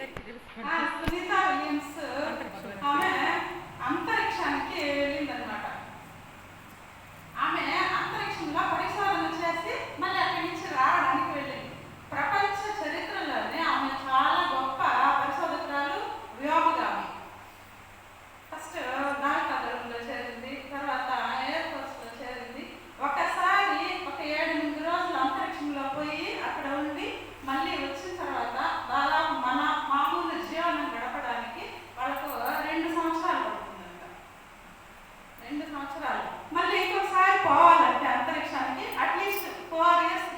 Ah, Happy New Year. రెండు సంవత్సరాలు. మళ్ళీ ఇంకొకసారి పోవాలంటే అంతరిక్షానికి అట్లీస్ట్ ఫోర్ ఇయర్స్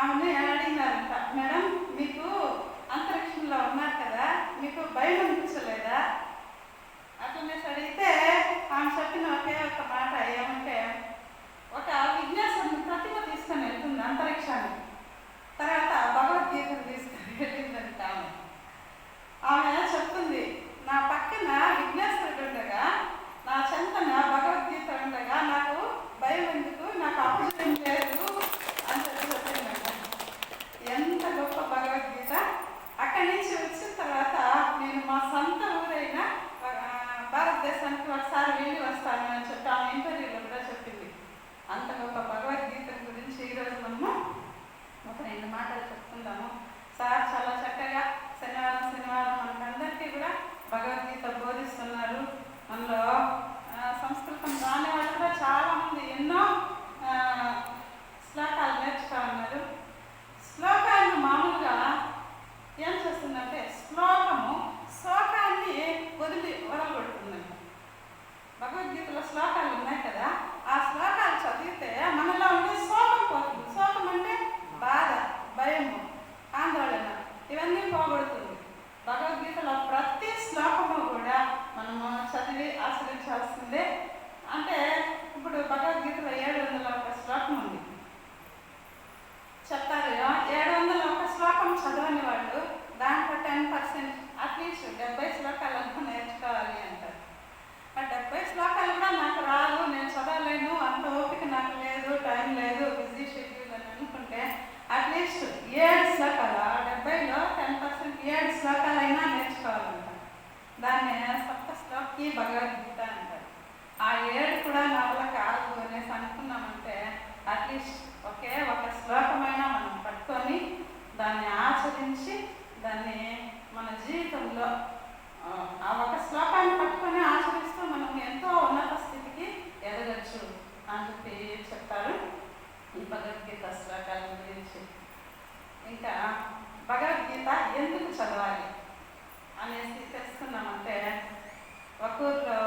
啊那样 చేస్తుంది అంటే ఇప్పుడు భగవద్గీతలో ఏడు వందల ఒక శ్లోకం ఉంది. చెప్తారు ఏడు వందల ఒక శ్లోకం చదవని వాళ్ళు. దాంట్లో టెన్ పర్సెంట్ అట్లీస్ట్ డెబ్బై శ్లోకాలు అంతా నేర్చుకోవాలి అంటారు. ఆ డెబ్బై శ్లోకాలు కూడా నాకు రాదు నేను చదవలేను అంత ఓపిక నాకు లేదు టైం లేదు బిజీ షెడ్యూల్ అని అనుకుంటే అట్లీస్ట్ ఏడు శ్లోకాలు ఆ డెబ్బైలో టెన్ పర్సెంట్ ఏడు శ్లోకాలైనా నేర్చుకోవాలంట. దాన్ని సప్త శ్లోకి భగవద్గీత జీవితంలో ఆ ఒక శ్లోకాన్ని పట్టుకొని ఆచరిస్తూ మనం ఎంతో ఉన్నత స్థితికి ఎదగచ్చు అని చెప్పి చెప్తారు. ఈ భగవద్గీత శ్లోకాల గురించి. ఇంకా భగవద్గీత ఎందుకు చదవాలి అనేసి తెలుసుకున్నామంటే ఒకరిలో